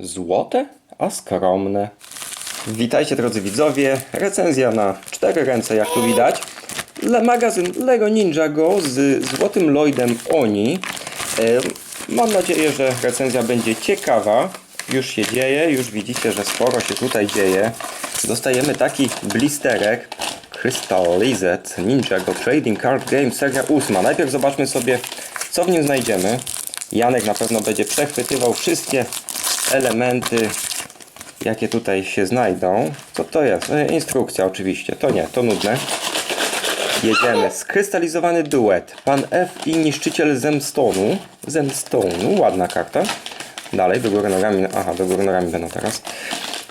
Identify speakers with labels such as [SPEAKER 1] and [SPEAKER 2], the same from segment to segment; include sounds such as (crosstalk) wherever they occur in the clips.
[SPEAKER 1] Złote, a skromne. Witajcie drodzy widzowie. Recenzja na cztery ręce, jak tu widać. Le magazyn Lego Ninjago z złotym Lloydem Oni. Mam nadzieję, że recenzja będzie ciekawa. Już się dzieje, już widzicie, że sporo się tutaj dzieje. Dostajemy taki blisterek Crystal Lizard Ninjago Trading Card Game seria 8. Najpierw zobaczmy sobie, co w nim znajdziemy. Janek na pewno będzie przechwytywał wszystkie elementy, jakie tutaj się znajdą. Co to jest? E, Instrukcja oczywiście. To nie, to nudne. Jedziemy. Skrystalizowany duet. Pan F i niszczyciel Zemstonu. Zemstonu. Ładna karta. Dalej, do góry nogami. Aha, do góry nogami będą teraz.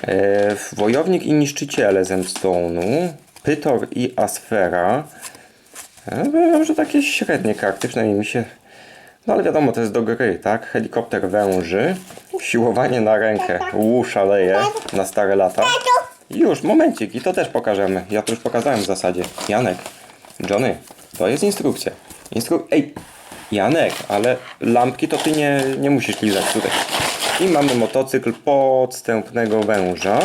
[SPEAKER 1] E, wojownik i niszczyciele Zemstonu. Pytor i Asfera. E, że takie średnie karty, przynajmniej mi się... No ale wiadomo, to jest do gry, tak? Helikopter węży. Siłowanie na rękę. Szaleje na stare lata. Już, momencik, i to też pokażemy. Ja to już pokazałem w zasadzie. Janek, Johnny, to jest instrukcja. Instru... Ej, Janek, ale lampki to ty nie, nie musisz lizać tutaj. I mamy motocykl podstępnego węża.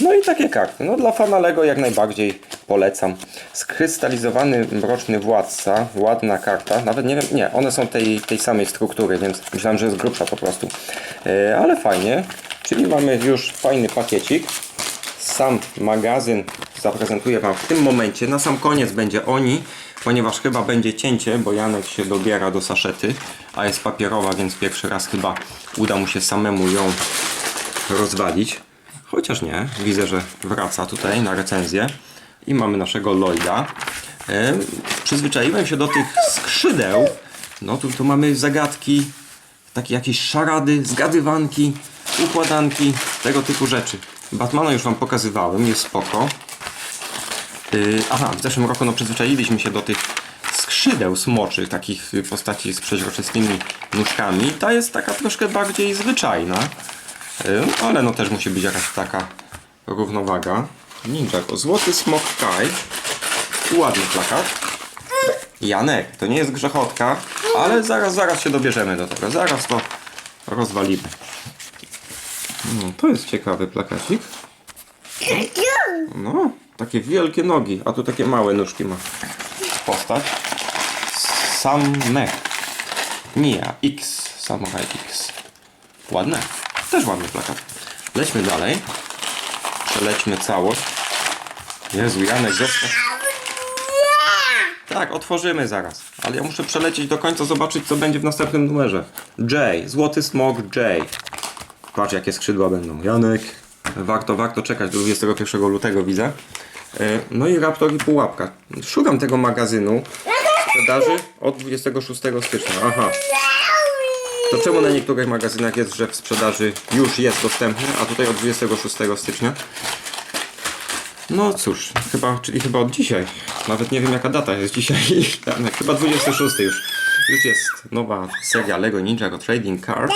[SPEAKER 1] No i takie karty. No dla fana Lego jak najbardziej polecam. Skrystalizowany mroczny władca. Ładna karta. Nawet nie wiem, nie, one są tej, tej samej struktury, więc myślałem, że jest grubsza po prostu. E, ale fajnie. Czyli mamy już fajny pakiecik. Sam magazyn zaprezentuję Wam w tym momencie. Na sam koniec będzie oni, ponieważ chyba będzie cięcie, bo Janek się dobiera do saszety, a jest papierowa, więc pierwszy raz chyba uda mu się samemu ją rozwalić. Chociaż nie, widzę, że wraca tutaj na recenzję. I mamy naszego Lloyda. Przyzwyczaiłem się do tych skrzydeł. No tu, tu mamy zagadki, takie jakieś szarady, zgadywanki, układanki, tego typu rzeczy. Batmana już Wam pokazywałem, jest spoko. Yy, aha, w zeszłym roku no, przyzwyczailiśmy się do tych skrzydeł smoczy, takich y, postaci z przeźroczystymi nóżkami. Ta jest taka troszkę bardziej zwyczajna, ale no też musi być jakaś taka równowaga. Ninjago, złoty smok Kai. Ładny plakat. Janek, to nie jest grzechotka, ale zaraz, zaraz się dobierzemy do tego. Zaraz to rozwalimy. No, to jest ciekawy plakacik. No, takie wielkie nogi, a tu takie małe nóżki ma postać. Sam mech. Nia X. Samurai X. Ładne. Też ładny plakat. Lećmy dalej. Przelećmy całość. Jezu, Janek, zostaw. Tak, otworzymy zaraz. Ale ja muszę przelecieć do końca, zobaczyć co będzie w następnym numerze. J. Złoty smog J. Patrz jakie skrzydła będą. Janek. Warto, warto czekać do 21 lutego widzę. E, No i Raptor i Pułapka. Szukam tego magazynu sprzedaży od 26 stycznia. Aha. To czemu na niektórych magazynach jest, że w sprzedaży już jest dostępny, a tutaj od 26 stycznia? No cóż, chyba, czyli chyba od dzisiaj. Nawet nie wiem jaka data jest dzisiaj. (laughs) Chyba 26 już. Już jest nowa seria Lego Ninjago Trading Card.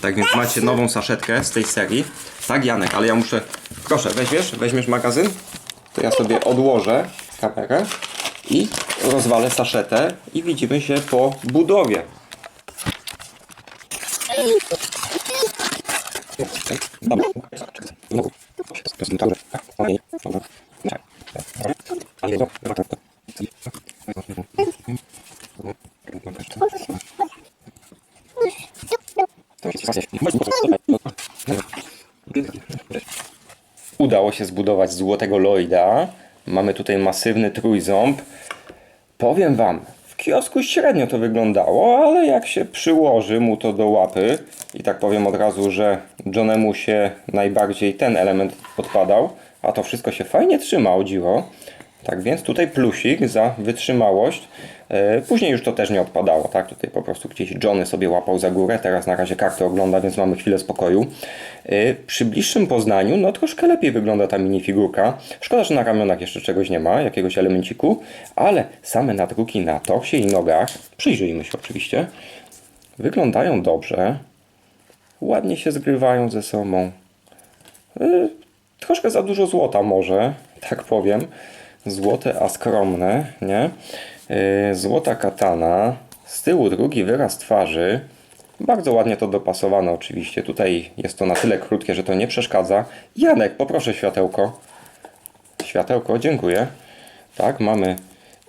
[SPEAKER 1] Tak więc macie nową saszetkę z tej serii. Tak Janek, ale ja muszę... Proszę, weźmiesz? Weźmiesz magazyn? To ja sobie odłożę kamerę i rozwalę saszetę i widzimy się po budowie. Udało się zbudować złotego Lloyda. Mamy tutaj masywny trójząb. Powiem Wam, kiosku średnio to wyglądało, ale jak się przyłoży mu to do łapy i tak powiem od razu, że Johnemu się najbardziej ten element podpadał, a to wszystko się fajnie trzyma, o dziwo. Tak więc tutaj plusik za wytrzymałość. E, Później już to też nie odpadało, tak? Tutaj po prostu gdzieś Johnny sobie łapał za górę, teraz na razie karty ogląda, więc mamy chwilę spokoju. E, Przy bliższym poznaniu, no troszkę lepiej wygląda ta minifigurka. Szkoda, że na ramionach jeszcze czegoś nie ma, jakiegoś elemenciku, ale same nadruki na torsie i nogach, przyjrzyjmy się oczywiście, wyglądają dobrze. Ładnie się zgrywają ze sobą. E, Troszkę za dużo złota może, tak powiem. Złote, a skromne, nie? Yy, Złota katana. Z tyłu drugi wyraz twarzy. Bardzo ładnie to dopasowane oczywiście. Tutaj jest to na tyle krótkie, że to nie przeszkadza. Janek, poproszę światełko. Światełko, dziękuję. Tak, mamy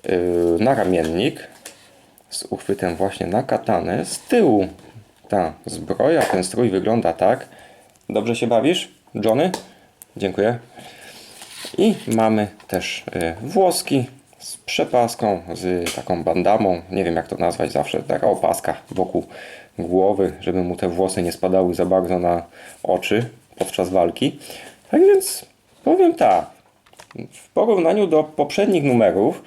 [SPEAKER 1] yy, naramiennik z uchwytem właśnie na katanę. Z tyłu ta zbroja, ten strój wygląda tak. Dobrze się bawisz, Johnny? Dziękuję. I mamy też y, włoski z przepaską, z taką bandamą. Nie wiem jak to nazwać zawsze. Taka opaska wokół głowy, żeby mu te włosy nie spadały za bardzo na oczy podczas walki. Tak więc powiem tak. W porównaniu do poprzednich numerów,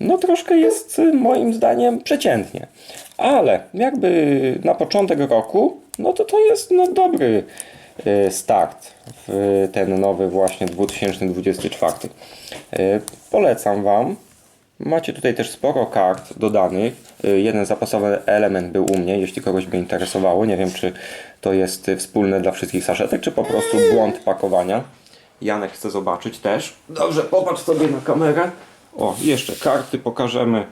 [SPEAKER 1] no troszkę jest y, moim zdaniem przeciętnie. Ale jakby na początek roku, no to to jest no dobry start w ten nowy właśnie 2024. Y, Polecam Wam. Macie tutaj też sporo kart dodanych. Y, Jeden zapasowy element był u mnie, jeśli kogoś by interesowało. Nie wiem, czy to jest y, wspólne dla wszystkich saszetek, czy po prostu błąd pakowania. Janek chce zobaczyć też. Dobrze, popatrz sobie na kamerę. O, jeszcze karty pokażemy.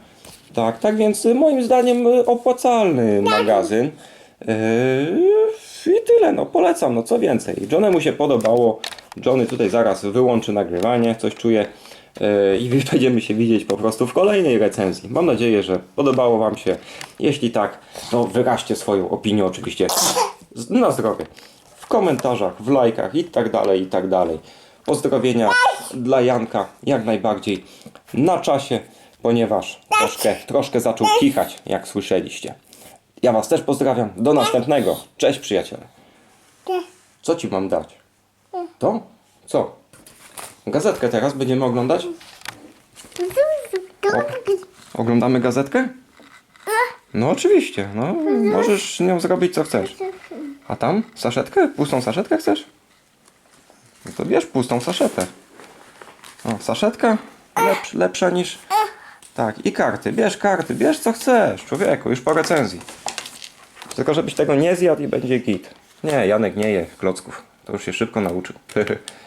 [SPEAKER 1] Tak, tak więc y, moim zdaniem y, opłacalny magazyn. Yy, I tyle, no polecam, no co więcej. Johnemu się podobało. Johnny tutaj zaraz wyłączy nagrywanie, coś czuję. Yy, I (laughs) będziemy się widzieć po prostu w kolejnej recenzji. Mam nadzieję, że podobało Wam się. Jeśli tak, to wyraźcie swoją opinię oczywiście na zdrowie. W komentarzach, w lajkach i tak dalej, i tak dalej. Pozdrowienia dla Janka jak najbardziej na czasie, ponieważ troszkę, troszkę zaczął kichać, jak słyszeliście. Ja Was też pozdrawiam. Do następnego. Cześć przyjaciele. Co Ci mam dać? To? Co? Gazetkę teraz będziemy oglądać? Oglądamy gazetkę? No oczywiście. No, możesz nią zrobić co chcesz. A tam? Saszetkę? Pustą saszetkę chcesz? No to bierz pustą saszetę. O, saszetka lepsz, lepsza niż... Tak, i karty. Bierz karty, bierz co chcesz, człowieku, już po recenzji. Tylko żebyś tego nie zjadł i będzie git. Nie, Janek nie je klocków. To już się szybko nauczył. (laughs)